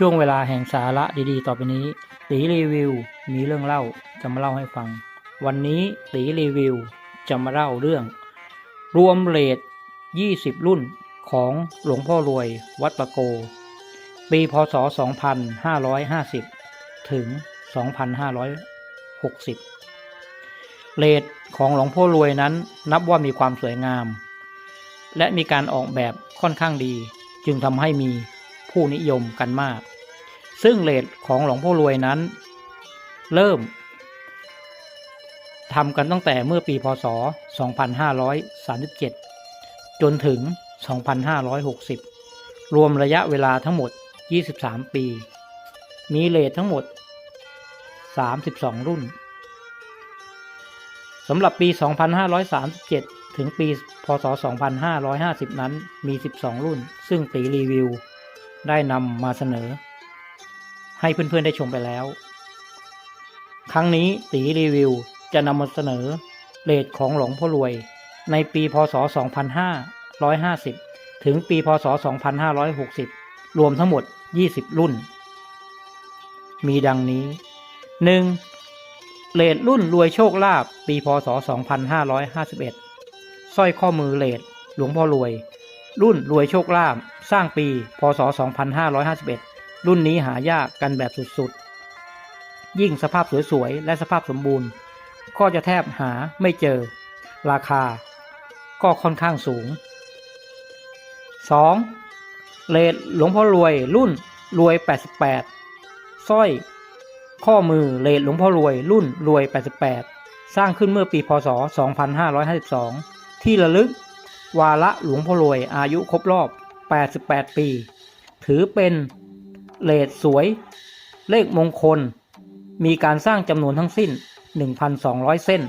ช่วงเวลาแห่งสาระดีๆ ต่อไปนี้ ตีรีวิว มีเรื่องเล่าจะมาเล่าให้ฟัง วันนี้ตีรีวิวจะมาเล่าเรื่อง รวมเลท20 รุ่นของหลวงพ่อรวยวัดประโก ปีพศ 2550 ถึง 2560 เลทของหลวงพ่อรวยนั้นนับว่ามีความสวยงาม และมีการออกแบบค่อนข้างดี จึงทำให้มี ผู้นิยมกันมาก ซึ่งเลทของหลวงพ่อรวยนั้น เริ่มทำกันตั้งแต่เมื่อปีพศ 2537 จนถึง 2560 รวมระยะเวลาทั้งหมด 23 ปี มีเลททั้งหมด 32 รุ่นสำหรับปี 2537 ถึงปี พศ 2550 นั้น มี 12 รุ่น ซึ่งตีรีวิว ได้นำมาเสนอ ให้เพื่อนๆได้ชมไปแล้ว ครั้งนี้ตีรีวิวจะนำมาเสนอเลทของหลวงพ่อรวย ในปีพศ 2550 ถึงปีพศ 2560 รวมทั้งหมด 20 รุ่น มีดังนี้ 1. เลทรุ่นรวยโชคลาภปีพศ 2551สร้อยข้อมือเลทหลวงพ่อรวย รุ่นรวยโชคลาภสร้างปี พศ 2551 รุ่นนี้หายากกันแบบสุดๆ ยิ่งสภาพสวยๆ และสภาพสมบูรณ์ ก็จะแทบหาไม่เจอ ราคา ก็ค่อนข้างสูง 2. เลทหลวงพ่อรวยรุ่นรวย 88สร้อย ข้อมือเลทหลวงพ่อรวยรุ่นรวย 88 สร้างขึ้นเมื่อปี พศ 2552 ที่ระลึก วาระหลวงพ่อรวยอายุครบรอบ 88 ปี ถือเป็นเลทสวย เลขมงคล มีการสร้างจำนวนทั้งสิ้น 1,200 เส้น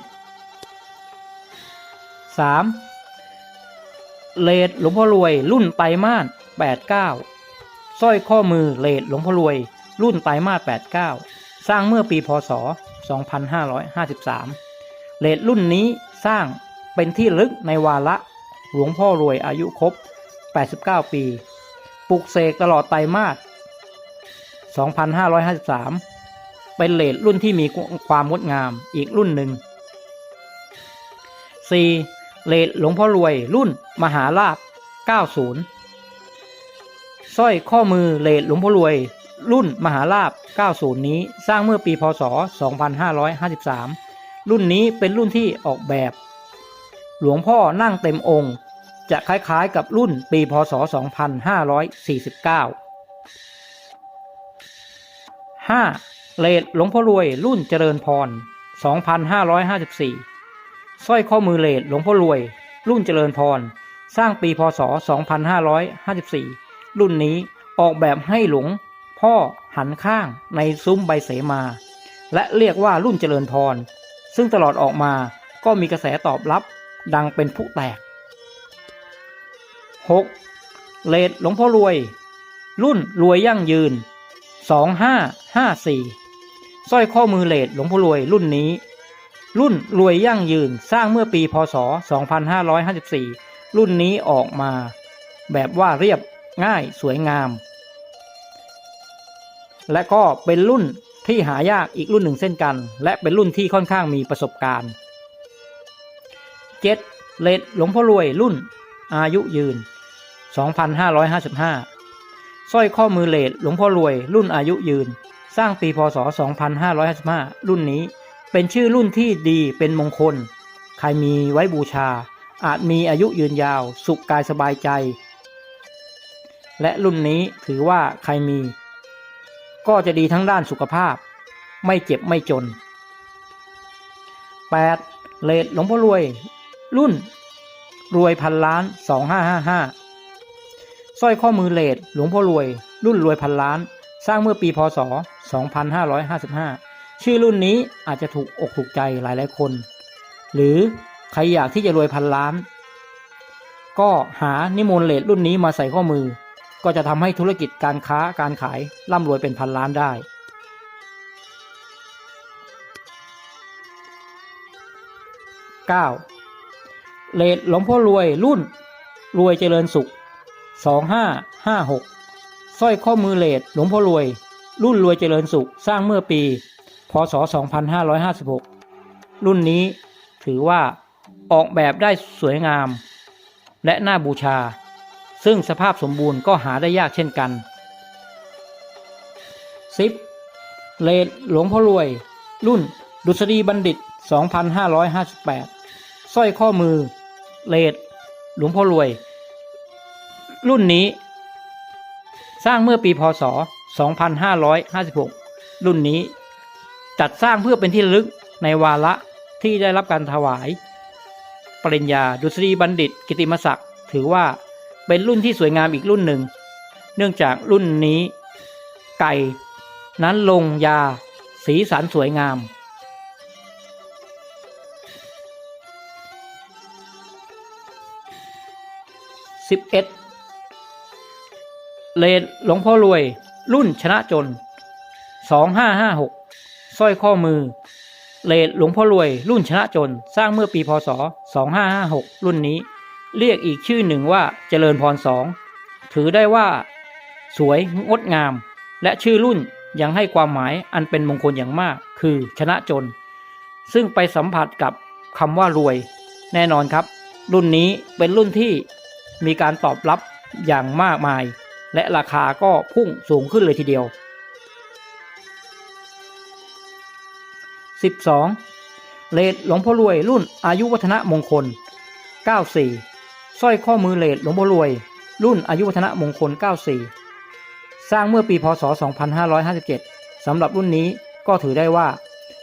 3. เลทหลวงพ่อรวยรุ่นไตรมาส89สร้อยข้อมือเลทหลวงพ่อรวย รุ่นไตรมาส89 สร้างเมื่อปีพศ 2553 เลทรุ่นนี้สร้างเป็นที่ลึกในวาระ หลวงพ่อรวยอายุครบ 89 ปี ปลุกเสกตลอดไตรมาส2553 เป็นเลทรุ่นที่มีความงดงามอีกรุ่นหนึ่ง 4. เลทหลวงพ่อรวยรุ่นมหาลาภ90 สร้อยข้อมือเลทหลวงพ่อรวยรุ่นมหาลาภ90 นี้สร้างเมื่อปี พศ 2553 รุ่นนี้เป็นรุ่นที่ออกแบบ หลวงพ่อนั่งเต็มองค์ จะคล้ายๆกับรุ่นปีพศ 2549 5. เลทหลวงพ่อรวยรุ่นเจริญพร 2554 สร้อยข้อมือเลทหลวงพ่อรวย รุ่นเจริญพร สร้างปีพศ 2554 รุ่นนี้ออกแบบให้หลวงพ่อหันข้างในซุ้มใบเสมา และเรียกว่ารุ่นเจริญพร ซึ่งตลอดออกมาก็มีกระแสตอบรับ ดังเป็นผู้แตก 6. เลทหลวงพ่อรวย รุ่นรวยยั่งยืน 2554สร้อยข้อมือเลทหลวงพ่อรวยรุ่นนี้ รุ่นรวยยั่งยืนสร้างเมื่อปีพศ 2554 รุ่นนี้ออกมา แบบว่าเรียบง่ายสวยงาม และก็เป็นรุ่นที่หายากอีกรุ่นหนึ่งเช่นกัน และเป็นรุ่นที่ค่อนข้างมีประสบการณ์ 7. เลดหลวงพ่อรวยรุ่น อายุยืน 2555สร้อยข้อมือเลดหลวงพ่อรวย รุ่นอายุยืน สร้างปีพศ 2555 รุ่นนี้ เป็นชื่อรุ่นที่ดีเป็นมงคล ใครมีไว้บูชา อาจมีอายุยืนยาว สุขกายสบายใจ และรุ่นนี้ถือว่าใครมี ก็จะดีทั้งด้านสุขภาพ ไม่เจ็บไม่จน 8. เลดหลวงพ่อรวย รุ่น รวยพันล้าน 2555สร้อยข้อมือเลดหลวงพ่อรวย รุ่นรวยพันล้าน สร้างเมื่อปีพศ 2555 ชื่อรุ่นนี้อาจจะถูกอกถูกใจหลายหลายคน หรือใครอยากที่จะรวยพันล้าน ก็หานิมนต์เลดรุ่นนี้มาใส่ข้อมือ ก็จะทำให้ธุรกิจการค้าการขายร่ำรวยเป็นพันล้านได้ 9. เลดหลวงพ่อรวยรุ่น รวยเจริญสุข 2556สร้อยข้อมือเลดหลวงพ่อรวย รุ่นรวยเจริญสุขสร้างเมื่อปี พศ 2556 รุ่นนี้ถือว่าออกแบบได้สวยงาม และน่าบูชา ซึ่งสภาพสมบูรณ์ก็หาได้ยากเช่นกัน 10. เลดหลวงพ่อรวย รุ่นดุษฎีบัณฑิต 2558สร้อยข้อมือ เลดหลวงพ่อรวย รุ่นนี้ สร้างเมื่อปีพศ 2556 รุ่นนี้ จัดสร้างเพื่อเป็นที่ระลึกในวาระที่ได้รับการถวาย ปริญญาดุษฎีบัณฑิต กิติมศักดิ์ถือว่าเป็นรุ่นที่สวยงามอีกรุ่นหนึ่ง เนื่องจากรุ่นนี้ ไก่ นั้นลงยา สีสันสวยงาม สิบเลนหลวงพ่อรวย รุ่นชนะจนสองห้าห้าหกสร้อยข้อมือ เลนหลวงพ่อรวย รุ่นชนะจน สร้างเมื่อปีพศสองห้าห้าหกรุ่นนี้ เรียกอีกชื่อหนึ่งว่าเจริญพรสองถือได้ว่า สวยงดงาม และชื่อรุ่นยังให้ความหมายอันเป็นมงคลอย่างมาก คือชนะจน ซึ่งไปสัมผัสกับคำว่ารวย แน่นอนครับ รุ่นนี้เป็นรุ่นที่ มีการตอบรับอย่างมากมาย และราคาก็พุ่งสูงขึ้นเลยทีเดียว 12. เลดหลวงพ่อรวยรุ่นอายุวัฒนะมงคล 94สร้อยข้อมือเลดหลวงพ่อรวย รุ่นอายุวัฒนะมงคล 94 สร้างเมื่อปีพศ 2557สำหรับรุ่นนี้ก็ถือได้ว่า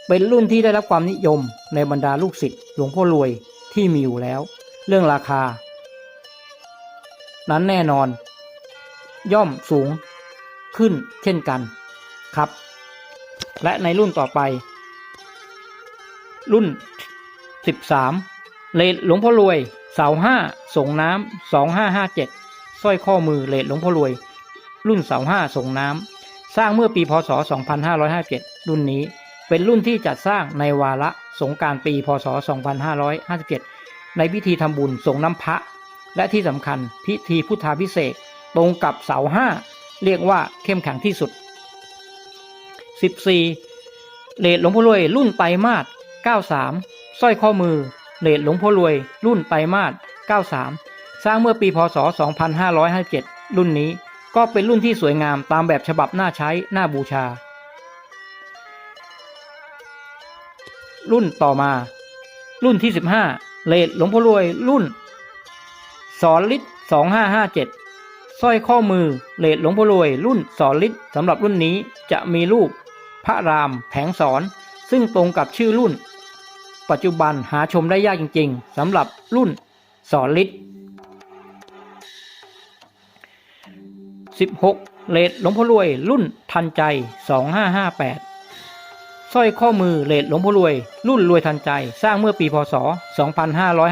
เป็นรุ่นที่ได้รับความนิยมในบรรดาลูกศิษย์หลวงพ่อรวยที่มีอยู่แล้ว เรื่องราคา นั้นแน่นอน ย่อมสูงขึ้นเช่นกันครับ และในรุ่นต่อไป รุ่น 13 เลดหลวงพ่อรวย เสาห้าส่งน้ำ2557สร้อยข้อมือเลดหลวงพ่อรวย รุ่นเสาห้าส่งน้ำสร้างเมื่อปีพศ 2557 รุ่นนี้เป็นรุ่นที่จัดสร้างในวาระสงการปีพศ 2557 ในพิธีทำบุญส่งน้ำพระ และที่สำคัญพิธีพุทธาพิเศษตรงกับเสาห้าเรียกว่าเข้มแข็งที่สุด 14. เลดหลวงพ่อรวยรุ่นไตมาส93สร้อยข้อมือเลดหลวงพ่อรวย รุ่นไตมาส93 สร้างเมื่อปีพศ 2557 รุ่นนี้ก็เป็นรุ่นที่สวยงามตามแบบฉบับน่าใช้น่าบูชา รุ่นต่อมา รุ่นที่ 15เลดหลวงพ่อรวยรุ่น สอนลิตสองห้าห้าเจ็ดสร้อยข้อมือเลดหลวงพ่อรวยรุ่นสอนลิตสำหรับรุ่นนี้จะมีรูปพระรามแผงสอน ซึ่งตรงกับชื่อรุ่น ปัจจุบันหาชมได้ยากจริงๆสำหรับรุ่นสอนลิต16เลดหลวงพ่อรวยรุ่นทันใจ 2558สร้อยข้อมือเลดหลวงพ่อรวย รุ่นรวยทันใจสร้างเมื่อปีพศ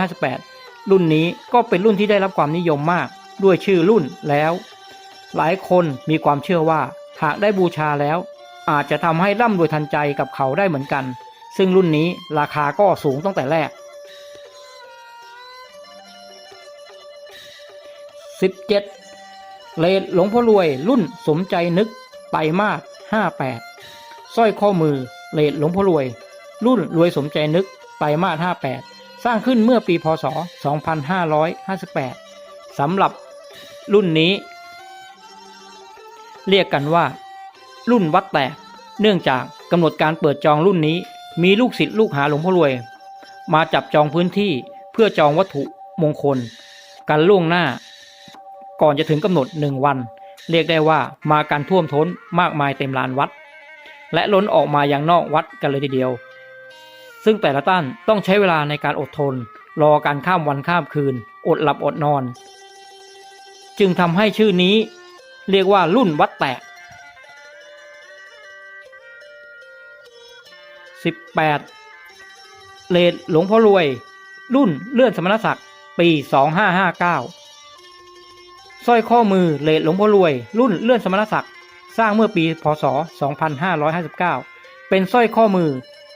2558 รุ่นนี้ก็เป็นรุ่นที่ได้รับความนิยมมากด้วยชื่อรุ่นแล้ว หลายคนมีความเชื่อว่าหากได้บูชาแล้ว อาจจะทำให้ร่ำรวยทันใจกับเขาได้เหมือนกัน ซึ่งรุ่นนี้ราคาก็สูงตั้งแต่แรก 17 เลดหลวงพ่อรวยรุ่นสมใจนึกไตรมาส58สร้อยข้อมือเลดหลวงพ่อรวย รุ่นรวยสมใจนึกไตรมาส58 สร้างขึ้นเมื่อปีพศ 2558 สำหรับรุ่นนี้ เรียกกันว่า รุ่นวัดแตก เนื่องจากกำหนดการเปิดจองรุ่นนี้ มีลูกศิษย์ลูกหาหลวงพ่อรวย มาจับจองพื้นที่เพื่อจองวัตถุมงคล กันล่วงหน้า ก่อนจะถึงกำหนดหนึ่งวัน เรียกได้ว่ามากันท่วมท้นมากมายเต็มลานวัด และล้นออกมาอย่างนอกวัดกันเลยทีเดียว ซึ่งแต่ละท่านต้องใช้เวลาในการอดทน รอการข้ามวันข้ามคืน อดหลับอดนอน จึงทำให้ชื่อนี้ เรียกว่ารุ่นวัดแตก 18 เลดหลวงพ่อรวย รุ่นเลื่อนสมณศักดิ์ปี 2559สร้อยข้อมือเลดหลวงพ่อรวย รุ่นเลื่อนสมณศักดิ์สร้างเมื่อปีพศ 2559 เป็นสร้อยข้อมือ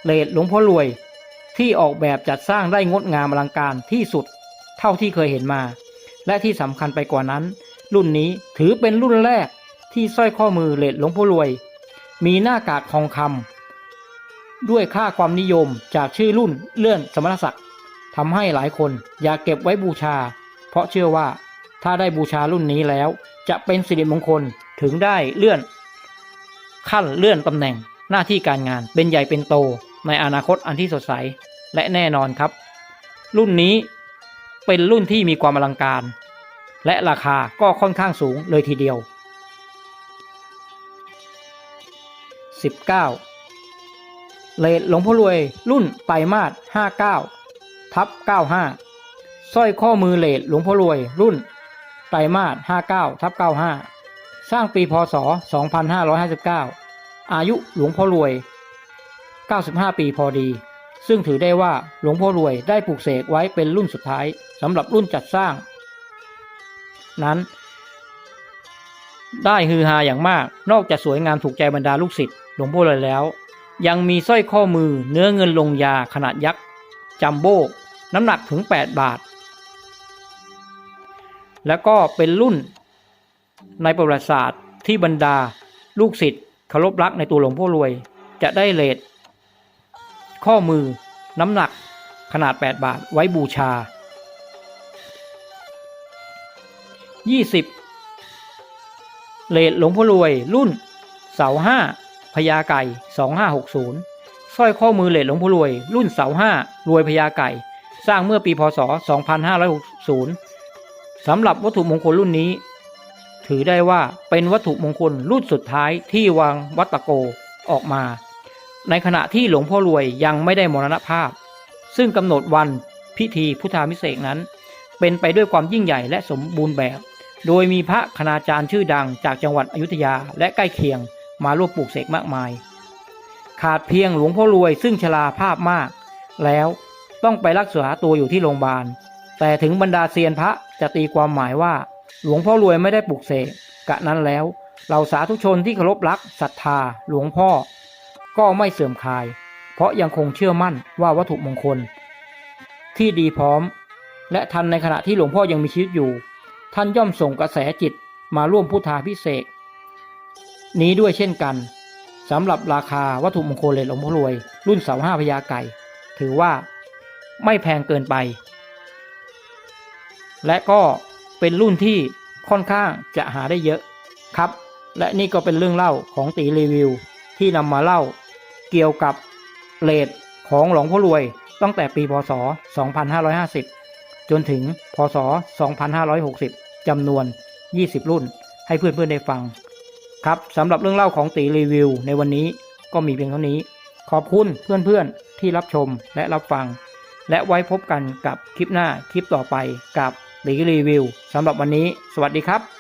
เลดหลวงพ่อรวย ที่ออกแบบจัดสร้างได้งดงามอลังการที่สุด เท่าที่เคยเห็นมา และที่สำคัญไปกว่านั้น รุ่นนี้ถือเป็นรุ่นแรกที่สร้อยข้อมือเลดหลวงพ่อรวย มีหน้ากากทองคำด้วยค่าความนิยมจากชื่อรุ่นเลื่อนสมณศักดิ์ทำให้หลายคนอยากเก็บไว้บูชา เพราะเชื่อว่าถ้าได้บูชารุ่นนี้แล้ว จะเป็นสิริมงคลถึงได้เลื่อน ขั้นเลื่อนตำแหน่งหน้าที่การงานเป็นใหญ่เป็นโต ในอนาคตอันที่สดใสและแน่นอนครับ รุ่นนี้เป็นรุ่นที่มีความอลังการ และราคาก็ค่อนข้างสูงเลยทีเดียว 19 เลดหลวงพ่อรวยรุ่นไตรมาส59 ทับ 95 สร้อยข้อมือเลดหลวงพ่อรวยรุ่นไตรมาส59 ทับ 95 สร้างปีพศ 2559 อายุหลวงพ่อรวย 95 ปีพอดี ซึ่งถือได้ว่าหลวงพ่อรวยได้ปลูกเสกไว้เป็นรุ่นสุดท้ายสำหรับรุ่นจัดสร้าง นั้น ได้ฮือฮาอย่างมาก นอกจากสวยงามถูกใจบรรดาลูกศิษย์หลวงพ่อรวยแล้ว ยังมีสร้อยข้อมือเนื้อเงินลงยาขนาดยักษ์จัมโบ้น้ำหนักถึง 8 บาท แล้วก็เป็นรุ่นในประวัติศาสตร์ที่บรรดาลูกศิษย์เคารพรักในตัวหลวงพ่อรวย จะได้เลท ข้อมือ น้ำหนักขนาด 8 บาทไว้บูชา 20 เลทหลวงพ่อรวยรุ่น เสาห้าพญาไก่ 2560สร้อยข้อมือเลทหลวงพ่อรวย รุ่นเสาห้ารวยพญาไก่ สร้างเมื่อปีพศ 2560สำหรับวัตถุมงคลรุ่นนี้ ถือได้ว่าเป็นวัตถุมงคลรุ่นสุดท้ายที่วางวัตตะโกออกมา ในขณะที่หลวงพ่อรวยยังไม่ได้มรณภาพ ซึ่งกำหนดวันพิธีพุทธาพิเศษกนั้น เป็นไปด้วยความยิ่งใหญ่และสมบูรณ์แบบ โดยมีพระคณาจารย์ชื่อดังจากจังหวัดอยุธยาและใกล้เคียงมาร่วมปลูกเสกมากมาย ขาดเพียงหลวงพ่อรวยซึ่งชราภาพมาก แล้วต้องไปรักษาตัวอยู่ที่โรงพยาบาล แต่ถึงบรรดาเซียนพระจะตีความหมายว่า หลวงพ่อรวยไม่ได้ปลูกเสกกะนั้นแล้วเหล่าสาธุชนที่เคารพรักศรัทธาหลวงพ่อ ก็ไม่เสื่อมคลาย เพราะยังคงเชื่อมั่นว่าวัตถุมงคล ที่ดีพร้อม และทันในขณะที่หลวงพ่อยังมีชีวิตอยู่ ท่านย่อมส่งกระแสจิตมาร่วมพุทธาพิเศษนี้ด้วยเช่นกันสำหรับราคาวัตถุมงคลเหรียญหลวงพ่อรวย รุ่นเสาห้าพญาไก่ ถือว่าไม่แพงเกินไป และก็เป็นรุ่นที่ค่อนข้างจะหาได้เยอะครับ และนี่ก็เป็นเรื่องเล่าของตีรีวิวที่นำมาเล่า เกี่ยวกับเลทของหลวงพ่อรวย ตั้งแต่ปีพศ 2550 จนถึงพศ 2560 จำนวน 20 รุ่น ให้เพื่อนๆได้ฟัง ครับสำหรับเรื่องเล่าของตีรีวิว ในวันนี้ก็มีเพียงเท่านี้ ขอบคุณเพื่อนๆที่รับชมและรับฟัง และไว้พบกันกับคลิปหน้าคลิปต่อไปกับตีรีวิวสำหรับวันนี้ สวัสดีครับ